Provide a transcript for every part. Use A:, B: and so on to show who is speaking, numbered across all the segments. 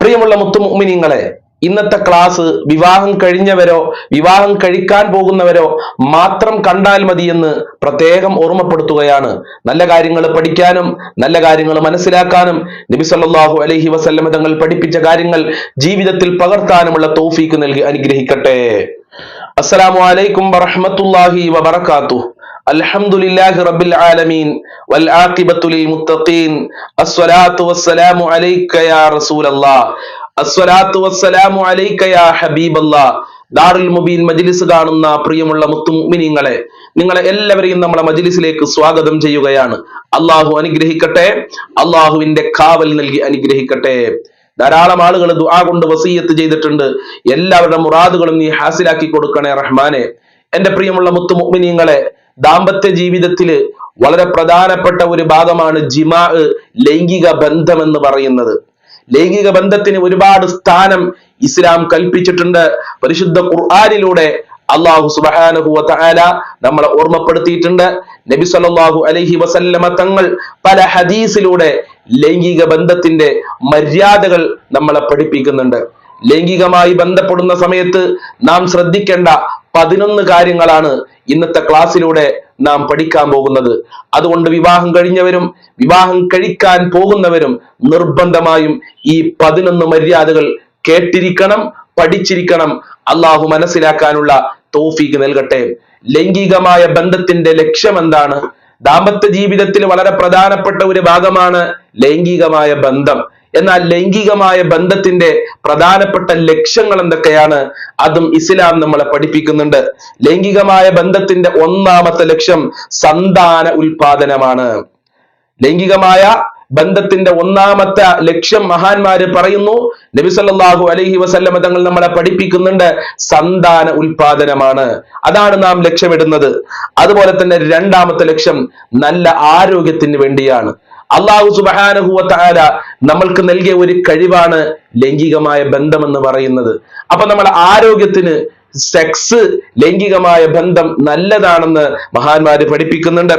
A: പ്രിയമുള്ള മുത്തുമിനിങ്ങളെ ഇന്നത്തെ ക്ലാസ് വിവാഹം കഴിഞ്ഞവരോ വിവാഹം കഴിക്കാൻ പോകുന്നവരോ മാത്രം കണ്ടാൽ മതിയെന്ന് പ്രത്യേകം ഓർമ്മപ്പെടുത്തുകയാണ്. നല്ല കാര്യങ്ങൾ പഠിക്കാനും നല്ല കാര്യങ്ങൾ മനസ്സിലാക്കാനും നബി സല്ലല്ലാഹു അലൈഹി വസല്ലമ തങ്ങൾ പഠിപ്പിച്ച കാര്യങ്ങൾ ജീവിതത്തിൽ പകർത്താനുമുള്ള തൗഫീക്ക് നൽകി അനുഗ്രഹിക്കട്ടെ. അസ്സലാമു അലൈക്കും വറഹ്മത്തുള്ളാഹി വബറകാതുഹു الحمد لله رب العالمين والعاقبة للمتقين الصلاة والسلام عليك يا رسول الله الصلاة والسلام عليك يا حبيب الله ദാറുൽ മുബീൻ മജ്ലിസ് കാണുന്ന പ്രിയമുള്ള മുത്തുമുമിനിങ്ങളെ നിങ്ങളെ എല്ലാവരെയും നമ്മളെ മജ്ലിസിലേക്ക് സ്വാഗതം ചെയ്യുകയാണ് അള്ളാഹു അനുഗ്രഹിക്കട്ടെ അള്ളാഹുവിന്റെ കാവൽ നൽകി അനുഗ്രഹിക്കട്ടെ ധാരാളം ആളുകൾ ദുആ കൊണ്ട് വസീയത്ത് ചെയ്തിട്ടുണ്ട്. എല്ലാവരുടെ മുറാദുകളും നീ ഹാസിലാക്കി കൊടുക്കണേ റഹ്മാനെ. എന്റെ പ്രിയമുള്ള മുത്തു മുഗ്മിനിയങ്ങളെ ദാമ്പത്യ ജീവിതത്തിൽ വളരെ പ്രധാനപ്പെട്ട ഒരു ഭാഗമാണ് ജിമാ ലൈംഗിക ബന്ധം എന്ന് പറയുന്നത്. ലൈംഗിക ബന്ധത്തിന് ഒരുപാട് സ്ഥാനം ഇസ്ലാം കൽപ്പിച്ചിട്ടുണ്ട്. പരിശുദ്ധ ഖുർആനിലൂടെ അള്ളാഹു സുബ്ഹാനഹു തആല നമ്മളെ ഓർമ്മപ്പെടുത്തിയിട്ടുണ്ട്. നബി സല്ലല്ലാഹു അലൈഹി വസല്ലമ തങ്ങൾ പല ഹദീസിലൂടെ ലൈംഗിക ബന്ധത്തിന്റെ മര്യാദകൾ നമ്മളെ പഠിപ്പിക്കുന്നുണ്ട്. ലൈംഗികമായി ബന്ധപ്പെടുന്ന സമയത്ത് നാം ശ്രദ്ധിക്കേണ്ട പതിനൊന്ന് കാര്യങ്ങളാണ് ഇന്നത്തെ ക്ലാസ്സിലൂടെ നാം പഠിക്കാൻ പോകുന്നത്. അതുകൊണ്ട് വിവാഹം കഴിഞ്ഞവരും വിവാഹം കഴിക്കാൻ പോകുന്നവരും നിർബന്ധമായും ഈ പതിനൊന്ന് മര്യാദകൾ കേട്ടിരിക്കണം പഠിച്ചിരിക്കണം. അള്ളാഹു മനസ്സിലാക്കാനുള്ള തോഫീക്ക് നൽകട്ടെ. ലൈംഗികമായ ബന്ധത്തിന്റെ ലക്ഷ്യം എന്താണ് ദാമ്പത്യ ജീവിതത്തിൽ വളരെ പ്രധാനപ്പെട്ട ഒരു ഭാഗമാണ് ലൈംഗികമായ ബന്ധം. എന്നാൽ ലൈംഗികമായ ബന്ധത്തിന്റെ പ്രധാനപ്പെട്ട ലക്ഷ്യങ്ങൾ എന്തൊക്കെയാണ്? അതും ഇസ്ലാം നമ്മളെ പഠിപ്പിക്കുന്നുണ്ട്. ലൈംഗികമായ ബന്ധത്തിന്റെ ഒന്നാമത്തെ ലക്ഷ്യം സന്താന ഉൽപാദനമാണ്. ലൈംഗികമായ ബന്ധത്തിന്റെ ഒന്നാമത്തെ ലക്ഷ്യം മഹാന്മാര് പറയുന്നു. നബി സല്ലല്ലാഹു അലൈഹി വസല്ലമ തങ്ങൾ നമ്മളെ പഠിപ്പിക്കുന്നുണ്ട് സന്താന ഉൽപാദനമാണ്. അതാണ് നാം ലക്ഷ്യമിടുന്നത്. അതുപോലെ തന്നെ രണ്ടാമത്തെ ലക്ഷ്യം നല്ല ആരോഗ്യത്തിന് വേണ്ടിയാണ്. അള്ളാഹു സുബഹാനഹു വതആല നമ്മൾക്ക് നൽകിയ ഒരു കഴിവാണ് ലൈംഗികമായ ബന്ധം എന്ന് പറയുന്നത്. അപ്പൊ നമ്മുടെ ആരോഗ്യത്തിന് സെക്സ് ലൈംഗികമായ ബന്ധം നല്ലതാണെന്ന് മഹാന്മാര് പഠിപ്പിക്കുന്നുണ്ട്.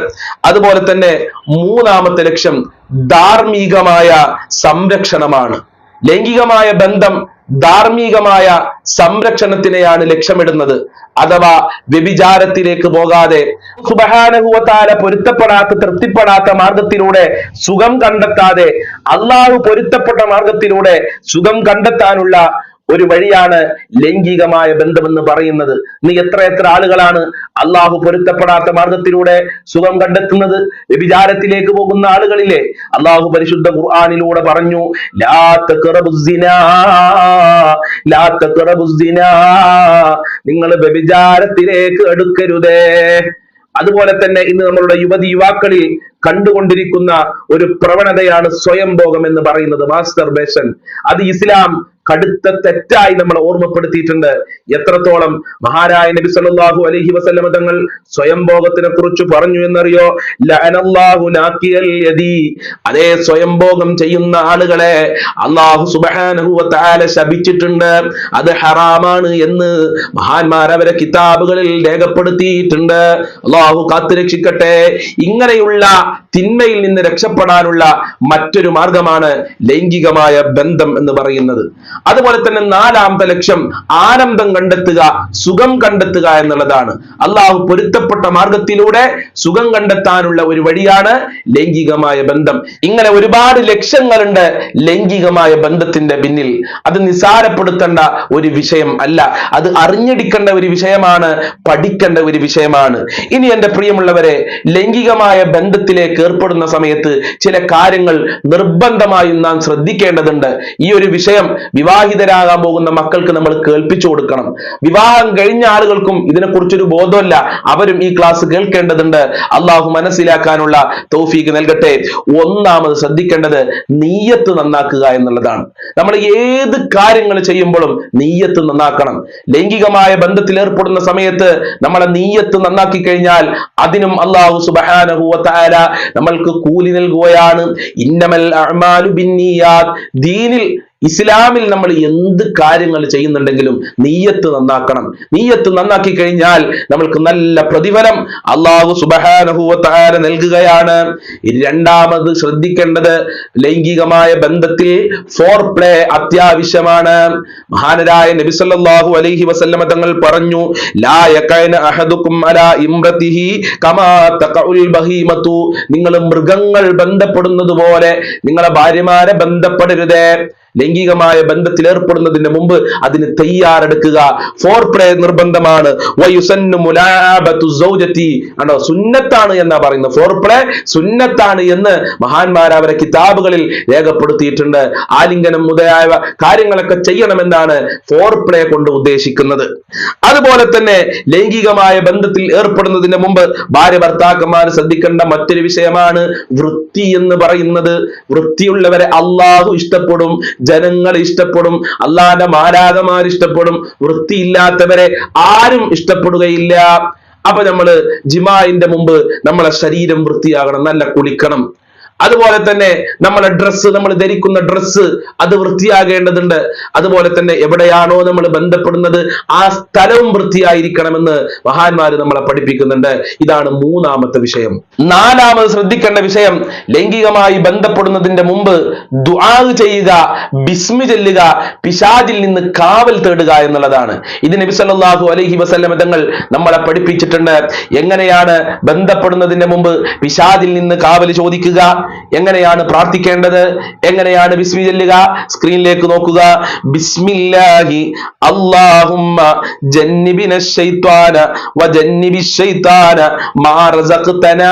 A: അതുപോലെ തന്നെ മൂന്നാമത്തെ ലക്ഷ്യം ധാർമ്മികമായ സംരക്ഷണമാണ്. ലൈംഗികമായ ബന്ധം ധാർമ്മികമായ സംരക്ഷണത്തിനെയാണ് ലക്ഷ്യമിടുന്നത്. അഥവാ വ്യഭിചാരത്തിലേക്ക് പോകാതെ സുബഹാനഹുവത്താല പൊരുത്തപ്പെടാത്ത തൃപ്തിപ്പെടാത്ത മാർഗത്തിലൂടെ സുഖം കണ്ടെത്താതെ അള്ളാഹു പൊരുത്തപ്പെട്ട മാർഗത്തിലൂടെ സുഖം കണ്ടെത്താനുള്ള ഒരു വഴിയാണ് ലൈംഗികമായ ബന്ധമെന്ന് പറയുന്നത്. നീ എത്ര എത്ര ആളുകളാണ് അള്ളാഹു പൊരുത്തപ്പെടാത്ത മാർഗത്തിലൂടെ സുഖം കണ്ടെത്തുന്നത്? വ്യഭിചാരത്തിലേക്ക് പോകുന്ന ആളുകളിലെ അള്ളാഹു പരിശുദ്ധ ഖുർആാനിലൂടെ പറഞ്ഞു നിങ്ങൾ വ്യഭിചാരത്തിലേക്ക് എടുക്കരുതേ അതുപോലെ തന്നെ ഇന്ന് നമ്മളുടെ യുവതി യുവാക്കളിൽ കണ്ടുകൊണ്ടിരിക്കുന്ന ഒരു പ്രവണതയാണ് സ്വയംഭോഗം എന്ന് പറയുന്നത്. മാസ്റ്റർബേഷൻ അത് ഇസ്ലാം കടുത്ത തെറ്റായി നമ്മൾ ഓർമ്മപ്പെടുത്തിയിട്ടുണ്ട്. എത്രത്തോളം മഹാരായ നബി സല്ലല്ലാഹു അലൈഹി വസല്ലമ തങ്ങൾ സ്വയംഭോഗത്തിനെ കുറിച്ച് പറഞ്ഞു എന്നറിയോ? അതേ സ്വയംഭോഗം ചെയ്യുന്ന ആളുകളെ അള്ളാഹു സുബ്ഹാനഹു വതആല ശപിച്ചിട്ടുണ്ട്. അത് ഹറാമാണ് എന്ന് മഹാന്മാർ അവരെ കിതാബുകളിൽ രേഖപ്പെടുത്തിയിട്ടുണ്ട്. അള്ളാഹു കാത്തുരക്ഷിക്കട്ടെ. ഇങ്ങനെയുള്ള തിന്മയിൽ നിന്ന് രക്ഷപ്പെടാനുള്ള മറ്റൊരു മാർഗമാണ് ലൈംഗികമായ ബന്ധം എന്ന് പറയുന്നത്. അതുപോലെ തന്നെ നാലാമത്തെ ലക്ഷ്യം ആനന്ദം കണ്ടെത്തുക സുഖം കണ്ടെത്തുക എന്നുള്ളതാണ്. അള്ളാഹു പൊരുത്തപ്പെട്ട മാർഗത്തിലൂടെ സുഖം കണ്ടെത്താനുള്ള ഒരു വഴിയാണ് ലൈംഗികമായ ബന്ധം. ഇങ്ങനെ ഒരുപാട് ലക്ഷ്യങ്ങളുണ്ട് ലൈംഗികമായ ബന്ധത്തിന്റെ പിന്നിൽ. അത് നിസാരപ്പെടുത്തേണ്ട ഒരു വിഷയം അല്ല. അത് അറിഞ്ഞിടിക്കേണ്ട ഒരു വിഷയമാണ് പഠിക്കേണ്ട ഒരു വിഷയമാണ്. ഇനി എന്റെ പ്രിയമുള്ളവരെ ലൈംഗികമായ ബന്ധത്തിലേക്ക് ഏർപ്പെടുന്ന സമയത്ത് ചില കാര്യങ്ങൾ നിർബന്ധമായും നാം ശ്രദ്ധിക്കേണ്ടതുണ്ട്. ഈ ഒരു വിഷയം വിവാഹിതരാകാൻ പോകുന്ന മക്കൾക്ക് നമ്മൾ കേൾപ്പിച്ചു കൊടുക്കണം. വിവാഹം കഴിഞ്ഞ ആളുകൾക്കും ഇതിനെക്കുറിച്ചൊരു ബോധമല്ല. അവരും ഈ ക്ലാസ് കേൾക്കേണ്ടതുണ്ട്. അള്ളാഹു മനസ്സിലാക്കാനുള്ള തൗഫീക്ക് നൽകട്ടെ. ഒന്നാമത് ശ്രദ്ധിക്കേണ്ടത് നീയത്ത് നന്നാക്കുക എന്നുള്ളതാണ്. നമ്മൾ ഏത് കാര്യങ്ങൾ ചെയ്യുമ്പോഴും നീയത്ത് നന്നാക്കണം. ലൈംഗികമായ ബന്ധത്തിൽ ഏർപ്പെടുന്ന സമയത്ത് നമ്മളെ നീയത്ത് നന്നാക്കി കഴിഞ്ഞാൽ അതിനും അള്ളാഹു സുബ്ഹാനഹു വതആല നമ്മൾക്ക് കൂലി നൽകുകയാണ്. ഇന്നമൽ ദീനിൽ ഇസ്ലാമിൽ നമ്മൾ എന്ത് കാര്യങ്ങൾ ചെയ്യുന്നുണ്ടെങ്കിലും നീയത്ത് നന്നാക്കണം. നീയത്ത് നന്നാക്കി കഴിഞ്ഞാൽ നമ്മൾക്ക് നല്ല പ്രതിഫലം അള്ളാഹു സുബഹാനുഭവത്താര നൽകുകയാണ്. രണ്ടാമത് ശ്രദ്ധിക്കേണ്ടത് ലൈംഗികമായ ബന്ധത്തിൽ ഫോർ പ്ലേ അത്യാവശ്യമാണ്. മഹാനരായ നബിസല്ലാഹു അലൈഹി വസല്ലമ തങ്ങൾ പറഞ്ഞു നിങ്ങൾ മൃഗങ്ങൾ ബന്ധപ്പെടുന്നത് പോലെ നിങ്ങളെ ഭാര്യമാരെ ബന്ധപ്പെടരുതേ. ലൈംഗികമായ ബന്ധത്തിൽ ഏർപ്പെടുന്നതിന് മുമ്പ് അതിന് തയ്യാറെടുക്കുക. ഫോർ പ്രേ നിർബന്ധമാണ് ആണോ സുന്നത്താണ് എന്നാ പറയുന്നത്. ഫോർ പ്ലേ സുന്നത്താണ് എന്ന് മഹാന്മാർ അവരെ കിതാബുകളിൽ രേഖപ്പെടുത്തിയിട്ടുണ്ട്. ആലിംഗനം മുതലായ കാര്യങ്ങളൊക്കെ ചെയ്യണമെന്നാണ് ഫോർ പ്ലേ കൊണ്ട് ഉദ്ദേശിക്കുന്നത്. അതുപോലെ തന്നെ ലൈംഗികമായ ബന്ധത്തിൽ ഏർപ്പെടുന്നതിന് മുമ്പ് ഭാര്യ ഭർത്താക്കന്മാർ ശ്രദ്ധിക്കേണ്ട മറ്റൊരു വിഷയമാണ് വൃത്തി എന്ന് പറയുന്നത്. വൃത്തിയുള്ളവരെ അള്ളാഹു ഇഷ്ടപ്പെടും. ജനങ്ങൾ ഇഷ്ടപ്പെടും അള്ളാന്റെ മാരാധമാർ ഇഷ്ടപ്പെടും വൃത്തിയില്ലാത്തവരെ ആരും ഇഷ്ടപ്പെടുകയില്ല. അപ്പൊ നമ്മൾ ജിമായിന്റെ മുമ്പ് നമ്മളെ ശരീരം വൃത്തിയാകണം നല്ല കുളിക്കണം. അതുപോലെ തന്നെ നമ്മളെ ഡ്രസ്സ് നമ്മൾ ധരിക്കുന്ന ഡ്രസ്സ് അത് വൃത്തിയാകേണ്ടതുണ്ട്. അതുപോലെ തന്നെ എവിടെയാണോ നമ്മൾ ബന്ധപ്പെടുന്നത് ആ സ്ഥലവും വൃത്തിയായിരിക്കണമെന്ന് മഹാന്മാർ നമ്മളെ പഠിപ്പിക്കുന്നുണ്ട്. ഇതാണ് മൂന്നാമത്തെ വിഷയം. നാലാമത് ശ്രദ്ധിക്കേണ്ട വിഷയം ലൈംഗികമായി ബന്ധപ്പെടുന്നതിന്റെ മുമ്പ് ദുആ ചെയ്യുക ബിസ്മി ചെല്ലുക പിശാജിൽ നിന്ന് കാവൽ തേടുക എന്നുള്ളതാണ്. ഇത് നബി സല്ലല്ലാഹു അലൈഹി വസല്ലമ തങ്ങൾ നമ്മളെ പഠിപ്പിച്ചിട്ടുണ്ട്. എങ്ങനെയാണ് ബന്ധപ്പെടുന്നതിന്റെ മുമ്പ് പിശാജിൽ നിന്ന് കാവൽ ചോദിക്കുക? എങ്ങനെയാണ് പ്രാർത്ഥിക്കേണ്ടത്? എങ്ങനെയാണ് ബിസ്മി ചെല്ലുക? സ്ക്രീനിലേക്ക് നോക്കുക. ബിസ്മില്ലാഹി അല്ലാഹുമ്മ ജന്നിബിന ശൈത്വാന വജന്നിബി ശൈത്താന മാ റസഖ്തനാ.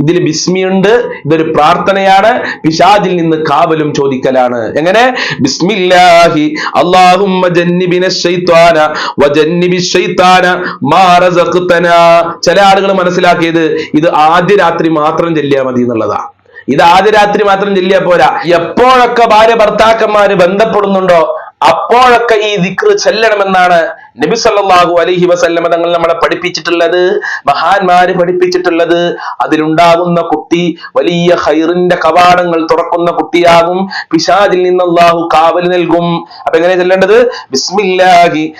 A: ഇതിൽ ബിസ്മി ഉണ്ട്. ഇതൊരു പ്രാർത്ഥനയാണ്. പിശാചിൽ നിന്ന് കാവലും ചോദിക്കലാണ്. എങ്ങനെ? ബിസ്മില്ലാഹി അല്ലാഹുമ്മ ജന്നിബിന ശൈത്വാന വജന്നിബി ശൈത്താന മാ റസഖ്തനാ. ചില ആളുകൾ മനസ്സിലാക്കിയത് ഇത് ആദ്യ രാത്രി മാത്രം ചെല്ലിയാൽ മതി എന്നുള്ളതാണ് ഇത് ആദ്യ രാത്രി മാത്രം ചെല്ലിയാ പോരാ. എപ്പോഴൊക്കെ ഭാര്യ ഭർത്താക്കന്മാര് ബന്ധപ്പെടുന്നുണ്ടോ അപ്പോഴൊക്കെ ഈ ദിക്ർ ചെല്ലണമെന്നാണ് നബി സല്ലാഹു അലഹി വസല്ലമ തങ്ങൾ നമ്മളെ പഠിപ്പിച്ചിട്ടുള്ളത്. മഹാന്മാര് പഠിപ്പിച്ചിട്ടുള്ളത്. അതിലുണ്ടാകുന്ന കുട്ടി വലിയ ഹൈറിന്റെ കവാടങ്ങൾ തുറക്കുന്ന കുട്ടിയാകും. പിശാചിൽ നിന്ന് അള്ളാഹു കാവൽ നൽകും. അപ്പൊ എങ്ങനെ ചെല്ലേണ്ടത്? ബിസ്മില്ലാഹി.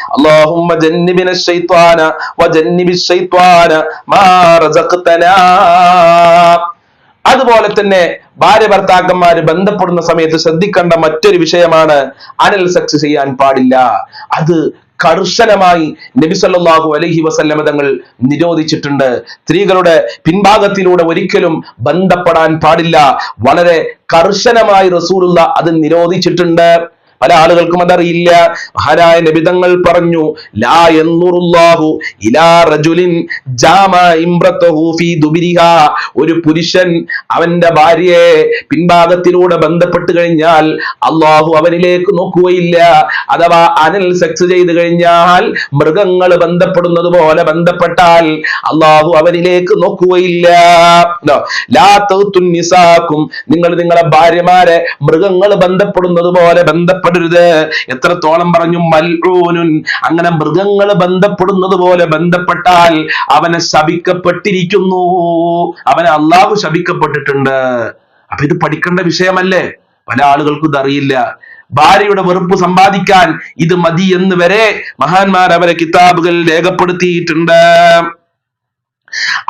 A: വജന്നിബി ശൈത്വാന മാ റസഖ്തനാ. അതുപോലെ തന്നെ ഭാര്യ ഭർത്താക്കന്മാർ ബന്ധപ്പെടുന്ന സമയത്ത് ശ്രദ്ധിക്കേണ്ട മറ്റൊരു വിഷയമാണ് അനൽ സെക്സ് ചെയ്യാൻ പാടില്ല. അത് കർശനമായി നബി സല്ലല്ലാഹു അലൈഹി വസല്ലമ തങ്ങൾ നിരോധിച്ചിട്ടുണ്ട്. സ്ത്രീകളുടെ പിൻഭാഗത്തിലൂടെ ഒരിക്കലും ബന്ധപ്പെടാൻ പാടില്ല. വളരെ കർശനമായി റസൂലുള്ള അത് നിരോധിച്ചിട്ടുണ്ട്. പല ആളുകൾക്കും അതറിയില്ല. മഹാനായ നബിതങ്ങൾ പറഞ്ഞു ലാ എന്നുറുല്ലാഹു ഇലാ റജുലിൻ ഒരു പുരുഷൻ അവന്റെ ഭാര്യയെ പിൻഭാഗത്തിലൂടെ ബന്ധപ്പെട്ട് കഴിഞ്ഞാൽ അള്ളാഹു അവനിലേക്ക് നോക്കുകയില്ല. അഥവാ അനൽ സെക്സ് ചെയ്ത് കഴിഞ്ഞാൽ മൃഗങ്ങൾ ബന്ധപ്പെടുന്നത് പോലെ ബന്ധപ്പെട്ടാൽ അള്ളാഹു അവനിലേക്ക് നോക്കുകയില്ല. ഇതോ, ലാ തൗത്തുൻ നിസാക്കും നിങ്ങൾ നിങ്ങളുടെ ഭാര്യമാരെ മൃഗങ്ങൾ ബന്ധപ്പെടുന്നത് പോലെ ബന്ധപ്പെടരുത് എത്രത്തോളം പറഞ്ഞു മൽഊനുൻ. അങ്ങനെ മൃഗങ്ങൾ ബന്ധപ്പെടുന്നത് പോലെ ബന്ധപ്പെട്ടാൽ അവനെ ശപിക്കപ്പെട്ടിരിക്കുന്നു. അവനെ അള്ളാഹു ശപിക്കപ്പെട്ടിട്ടുണ്ട്. അപ്പൊ ഇത് പഠിക്കേണ്ട വിഷയമല്ലേ? പല ആളുകൾക്കും ഇതറിയില്ല. ഭാര്യയുടെ വെറുപ്പ് സമ്പാദിക്കാൻ ഇത് മതി എന്ന് വരെ മഹാന്മാർ അവരെ കിതാബുകൾ രേഖപ്പെടുത്തിയിട്ടുണ്ട്.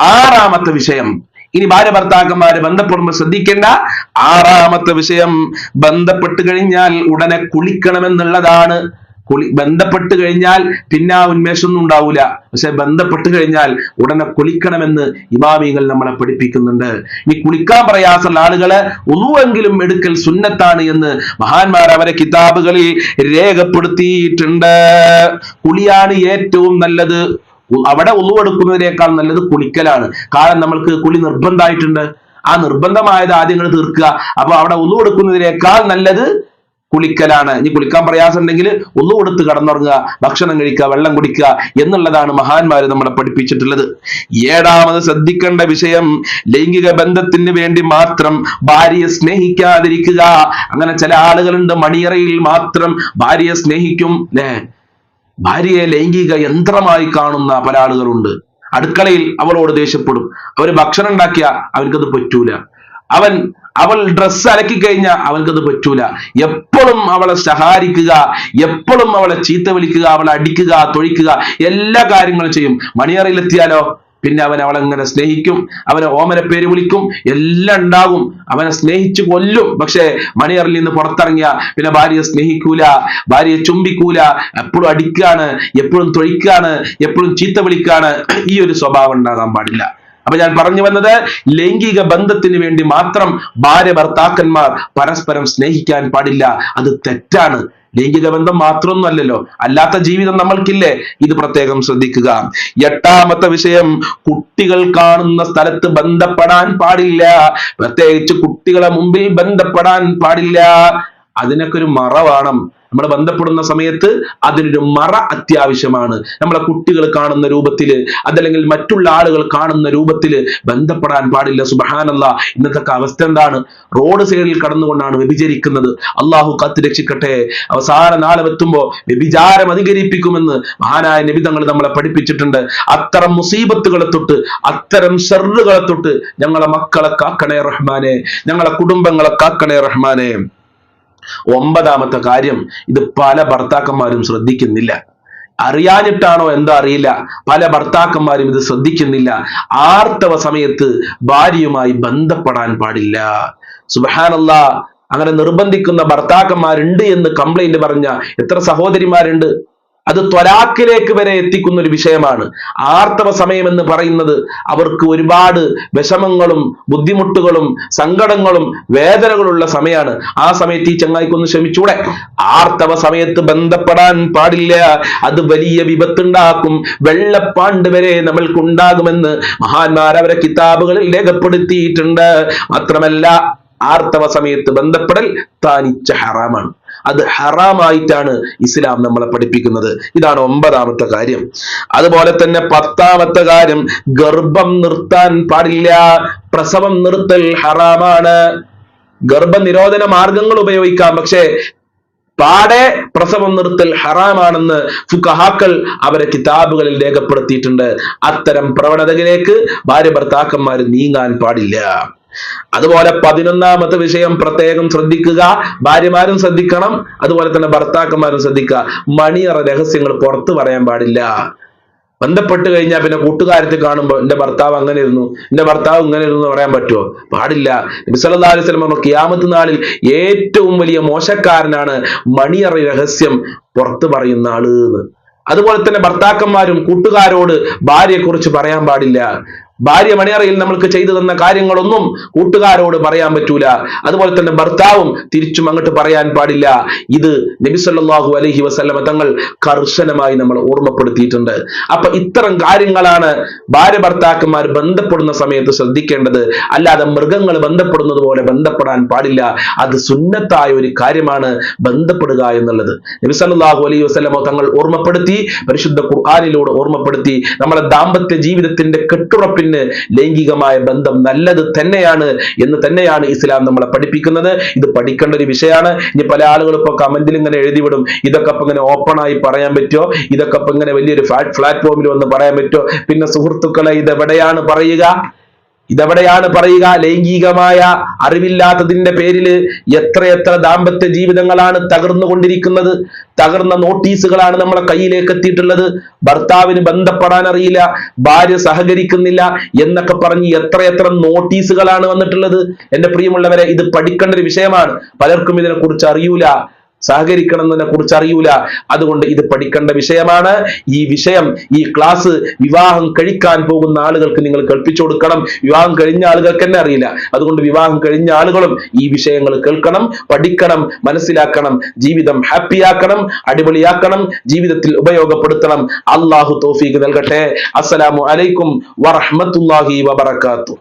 A: ആറാമത്തെ വിഷയം. ഇനി ഭാര്യ ഭർത്താക്കന്മാരെ ബന്ധപ്പെടുമ്പോൾ ശ്രദ്ധിക്കേണ്ട ആറാമത്തെ വിഷയം ബന്ധപ്പെട്ട് കഴിഞ്ഞാൽ ഉടനെ കുളിക്കണമെന്നുള്ളതാണ്. കുളി ബന്ധപ്പെട്ട് കഴിഞ്ഞാൽ പിന്നെ ആ ഉന്മേഷമൊന്നും ഉണ്ടാവൂല. പക്ഷെ ബന്ധപ്പെട്ട് കഴിഞ്ഞാൽ ഉടനെ കുളിക്കണമെന്ന് ഇമാമികൾ നമ്മളെ പഠിപ്പിക്കുന്നുണ്ട്. ഈ കുളിക്കാൻ പ്രയാസമുള്ള ആളുകളെ ഒന്നുവെങ്കിലും എടുക്കൽ സുന്നത്താണ് എന്ന് മഹാന്മാർ അവരെ കിതാബുകളിൽ രേഖപ്പെടുത്തിയിട്ടുണ്ട്. കുളിയാണ് ഏറ്റവും നല്ലത്. അവിടെ ഉളു എടുക്കുന്നതിനേക്കാൾ നല്ലത് കുളിക്കലാണ്. കാരണം നമ്മൾക്ക് കുളി നിർബന്ധമായിട്ടുണ്ട്. ആ നിർബന്ധമായത് ആദ്യങ്ങൾ തീർക്കുക. അപ്പൊ അവിടെ ഉളു എടുക്കുന്നതിനേക്കാൾ നല്ലത് കുളിക്കലാണ്. ഇനി കുളിക്കാൻ പ്രയാസം ഉണ്ടെങ്കിൽ ഉള്ളു കൊടുത്ത് കടന്നുറങ്ങുക ഭക്ഷണം കഴിക്കുക വെള്ളം കുടിക്കുക എന്നുള്ളതാണ് മഹാന്മാര് നമ്മളെ പഠിപ്പിച്ചിട്ടുള്ളത്. ഏഴാമത് ശ്രദ്ധിക്കേണ്ട വിഷയം ലൈംഗിക ബന്ധത്തിന് വേണ്ടി മാത്രം ഭാര്യയെ സ്നേഹിക്കാതിരിക്കുക. അങ്ങനെ ചില ആളുകളുണ്ട് മണിയറയിൽ മാത്രം ഭാര്യയെ സ്നേഹിക്കും. ഭാര്യയെ ലൈംഗിക യന്ത്രമായി കാണുന്ന പല ആളുകളുണ്ട്. അടുക്കളയിൽ അവളോട് ദേഷ്യപ്പെടും. അവർ ഭക്ഷണം ഉണ്ടാക്കിയ അവനക്കത് പറ്റൂല. അവൻ അവൾ ഡ്രസ്സ് അലക്കി കഴിഞ്ഞാൽ അവൾക്കത് പറ്റൂല. എപ്പോഴും അവളെ സഹായിക്കുക എപ്പോഴും അവളെ ചീത്ത വിളിക്കുക അവളെ അടിക്കുക തൊഴിക്കുക എല്ലാ കാര്യങ്ങളും ചെയ്യും. മണിയറയിലെത്തിയാലോ? പിന്നെ അവൻ അവളെ എങ്ങനെ സ്നേഹിക്കും അവനെ ഓമന പേര് വിളിക്കും എല്ലാം ഉണ്ടാകും. അവനെ സ്നേഹിച്ചു കൊല്ലും. പക്ഷേ മണിയറിൽ നിന്ന് പുറത്തിറങ്ങിയ പിന്നെ ഭാര്യയെ സ്നേഹിക്കൂല ഭാര്യയെ ചുംബിക്കൂല എപ്പോഴും അടിക്കാണ് എപ്പോഴും തൊഴിക്കാണ് എപ്പോഴും ചീത്ത വിളിക്കാണ്. ഈ ഒരു സ്വഭാവം ഉണ്ടാകാൻ പാടില്ല. അപ്പൊ ഞാൻ പറഞ്ഞു വന്നത് ലൈംഗിക ബന്ധത്തിന് വേണ്ടി മാത്രം ഭാര്യ ഭർത്താക്കന്മാർ പരസ്പരം സ്നേഹിക്കാൻ പാടില്ല. അത് തെറ്റാണ്. ലൈംഗിക ബന്ധം മാത്രമൊന്നും അല്ലല്ലോ അല്ലാത്ത ജീവിതം നമ്മൾക്കില്ലേ? ഇത് പ്രത്യേകം ശ്രദ്ധിക്കുക. എട്ടാമത്തെ വിഷയം കുട്ടികൾ കാണുന്ന സ്ഥലത്ത് ബന്ധപ്പെടാൻ പാടില്ല. പ്രത്യേകിച്ച് കുട്ടികളെ മുമ്പിൽ ബന്ധപ്പെടാൻ പാടില്ല. അതിനൊക്കെ ഒരു മറ വേണം നമ്മൾ ബന്ധപ്പെടുന്ന സമയത്ത് അതിനൊരു മറ അത്യാവശ്യമാണ്. നമ്മളെ കുട്ടികൾ കാണുന്ന രൂപത്തിൽ അതല്ലെങ്കിൽ മറ്റുള്ള ആളുകൾ കാണുന്ന രൂപത്തിൽ ബന്ധപ്പെടാൻ പാടില്ല. സുബഹാനല്ല. ഇന്നത്തെ അവസ്ഥ എന്താണ്? റോഡ് സൈഡിൽ കടന്നുകൊണ്ടാണ് വ്യഭിചരിക്കുന്നത്. അള്ളാഹു കത്ത് രക്ഷിക്കട്ടെ. അവസാന നാളെ എത്തുമ്പോൾ വ്യഭിചാരം അധികരിപ്പിക്കുമെന്ന് മഹാനായ നിബിതങ്ങൾ നമ്മളെ പഠിപ്പിച്ചിട്ടുണ്ട്. അത്തരം മുസീബത്തുകളെ തൊട്ട് അത്തരം ഷെറുകളെ തൊട്ട് ഞങ്ങളെ മക്കളെ കാക്കണേ റഹ്മാനെ. ഞങ്ങളെ കുടുംബങ്ങളെ കാക്കണേ റഹ്മാനെ. ഒമ്പതാമത്തെ കാര്യം ഇത് പല ഭർത്താക്കന്മാരും ശ്രദ്ധിക്കുന്നില്ല. അറിയാഞ്ഞിട്ടാണോ എന്താ അറിയില്ല. പല ഭർത്താക്കന്മാരും ഇത് ശ്രദ്ധിക്കുന്നില്ല. ആർത്തവ സമയത്ത് ഭാര്യയുമായി ബന്ധപ്പെടാൻ പാടില്ല. സുബഹാനല്ല അങ്ങനെ നിർബന്ധിക്കുന്ന ഭർത്താക്കന്മാരുണ്ട് എന്ന് കംപ്ലൈന്റ് പറഞ്ഞ എത്ര സഹോദരിമാരുണ്ട്? അത് ത്വരാക്കിലേക്ക് വരെ എത്തിക്കുന്ന ഒരു വിഷയമാണ്. ആർത്തവ സമയം എന്ന് പറയുന്നത് അവർക്ക് ഒരുപാട് വിഷമങ്ങളും ബുദ്ധിമുട്ടുകളും സങ്കടങ്ങളും വേദനകളുള്ള സമയമാണ്. ആ സമയത്ത് ഈ ചങ്ങായിക്കൊന്ന് ക്ഷമിച്ചൂടെ. ആർത്തവ സമയത്ത് ബന്ധപ്പെടാൻ പാടില്ല. അത് വലിയ വിപത്തുണ്ടാക്കും. വെള്ളപ്പാണ്ട് വരെ നമ്മൾക്കുണ്ടാകുമെന്ന് മഹാന്മാർ അവരെ കിതാബുകളിൽ രേഖപ്പെടുത്തിയിട്ടുണ്ട്. മാത്രമല്ല ആർത്തവ സമയത്ത് ബന്ധപ്പെടൽ താനിച്ച ഹറാമാണ്. അത് ഹറാമായിട്ടാണ് ഇസ്ലാം നമ്മളെ പഠിപ്പിക്കുന്നത്. ഇതാണ് ഒമ്പതാമത്തെ കാര്യം. അതുപോലെ തന്നെ പത്താമത്തെ കാര്യം ഗർഭം നിർത്താൻ പാടില്ല പ്രസവം നിർത്തൽ ഹറാമാണ്. ഗർഭനിരോധന മാർഗങ്ങൾ ഉപയോഗിക്കാം പക്ഷേ പാടെ പ്രസവം നിർത്തൽ ഹറാമാണെന്ന് ഫുഖഹാക്കൾ അവരെ കിതാബുകളിൽ രേഖപ്പെടുത്തിയിട്ടുണ്ട്. അത്തരം പ്രവണതകളിലേക്ക് ഭാര്യ ഭർത്താക്കന്മാർ നീങ്ങാൻ പാടില്ല. അതുപോലെ പതിനൊന്നാമത്തെ വിഷയം പ്രത്യേകം ശ്രദ്ധിക്കുക. ഭാര്യമാരും ശ്രദ്ധിക്കണം. അതുപോലെ തന്നെ ഭർത്താക്കന്മാരും ശ്രദ്ധിക്കുക. മണിയറ രഹസ്യങ്ങൾ പുറത്തു പറയാൻ പാടില്ല. ബന്ധപ്പെട്ട് കഴിഞ്ഞാൽ പിന്നെ കൂട്ടുകാരത്തെ കാണുമ്പോൾ എന്റെ ഭർത്താവ് അങ്ങനെ ഇരുന്നു. എന്റെ ഭർത്താവ് ഇങ്ങനെ ഇരുന്നു പറയാൻ പറ്റുമോ പാടില്ല. നബിസല്ലാ അലൈഹി സ്വലം കിയാമത്ത് നാളിൽ ഏറ്റവും വലിയ മോശക്കാരനാണ് മണിയറ രഹസ്യം പുറത്തു പറയുന്ന ആൾ അതുപോലെ തന്നെ ഭർത്താക്കന്മാരും കൂട്ടുകാരോട് ഭാര്യയെക്കുറിച്ച് പറയാൻ പാടില്ല. ഭാര്യ മണിയറയിൽ നമ്മൾക്ക് ചെയ്തു തന്ന കാര്യങ്ങളൊന്നും കൂട്ടുകാരോട് പറയാൻ പറ്റൂല. അതുപോലെ തന്നെ ഭർത്താവും തിരിച്ചും അങ്ങോട്ട് പറയാൻ പാടില്ല. ഇത് നബി സല്ലല്ലാഹു അലൈഹി വസല്ലമ തങ്ങൾ കർശനമായി നമ്മൾ ഓർമ്മപ്പെടുത്തിയിട്ടുണ്ട്. അപ്പൊ ഇത്തരം കാര്യങ്ങളാണ് ഭാര്യ ഭർത്താക്കന്മാർ ബന്ധപ്പെടുന്ന സമയത്ത് ശ്രദ്ധിക്കേണ്ടത്. അല്ലാതെ മൃഗങ്ങൾ ബന്ധപ്പെടുന്നത് പോലെ ബന്ധപ്പെടാൻ പാടില്ല. അത് സുന്നത്തായ ഒരു കാര്യമാണ് ബന്ധപ്പെടുക എന്നുള്ളത്. നബി സല്ലല്ലാഹു അലൈഹി വസല്ലമ തങ്ങൾ ഓർമ്മപ്പെടുത്തി പരിശുദ്ധ ഖുർആനിലൂടെ ഓർമ്മപ്പെടുത്തി നമ്മുടെ ദാമ്പത്യ ജീവിതത്തിന്റെ കെട്ടുറപ്പിന് ലൈംഗികമായ ബന്ധം നല്ലത് തന്നെയാണ് എന്ന് തന്നെയാണ് ഇസ്ലാം നമ്മളെ പഠിപ്പിക്കുന്നത്. ഇത് പഠിക്കേണ്ട ഒരു വിഷയമാണ്. ഇനി പല ആളുകളും ഇപ്പൊ കമന്റിൽ ഇങ്ങനെ എഴുതിവിടും. ഇതൊക്കെ ഇപ്പൊ ഇങ്ങനെ ഓപ്പൺ ആയി പറയാൻ പറ്റുമോ? ഇതൊക്കെ ഇപ്പൊ ഇങ്ങനെ വലിയൊരു പ്ലാറ്റ്ഫോമിൽ വന്ന് പറയാൻ പറ്റുമോ? പിന്നെ സുഹൃത്തുക്കളെ ഇത് എവിടെയാണ് പറയുക? ഇതെവിടെയാണ് പറയുക? ലൈംഗികമായ അറിവില്ലാത്തതിന്റെ പേരിൽ എത്രയെത്ര ദാമ്പത്യ ജീവിതങ്ങളാണ് തകർന്നുകൊണ്ടിരിക്കുന്നത്? തകർന്ന നോട്ടീസുകളാണ് നമ്മളെ കയ്യിലേക്ക് എത്തിയിട്ടുള്ളത് ഭർത്താവിന് ബന്ധപ്പെടാൻ അറിയില്ല ഭാര്യ സഹകരിക്കുന്നില്ല എന്നൊക്കെ പറഞ്ഞ് എത്രയെത്ര നോട്ടീസുകളാണ് വന്നിട്ടുള്ളത്. എന്റെ പ്രിയമുള്ളവരെ ഇത് പഠിക്കേണ്ട ഒരു വിഷയമാണ്. പലർക്കും ഇതിനെക്കുറിച്ച് അറിയൂല. സഹകരിക്കണം എന്നതിനെ കുറിച്ച് അറിയൂല. അതുകൊണ്ട് ഇത് പഠിക്കേണ്ട വിഷയമാണ്. ഈ വിഷയം ഈ ക്ലാസ് വിവാഹം കഴിക്കാൻ പോകുന്ന ആളുകൾക്ക് നിങ്ങൾ കേൾപ്പിച്ചു കൊടുക്കണം. വിവാഹം കഴിഞ്ഞ ആളുകൾക്ക് തന്നെ അറിയില്ല. അതുകൊണ്ട് വിവാഹം കഴിഞ്ഞ ആളുകളും ഈ വിഷയങ്ങൾ കേൾക്കണം പഠിക്കണം മനസ്സിലാക്കണം ജീവിതം ഹാപ്പിയാക്കണം അടിപൊളിയാക്കണം ജീവിതത്തിൽ ഉപയോഗപ്പെടുത്തണം. അള്ളാഹു തോഫീക്ക് നൽകട്ടെ. അസ്സലാമു അലൈക്കും വറഹ്മത്തുള്ളാഹി വബറകാതുഹു.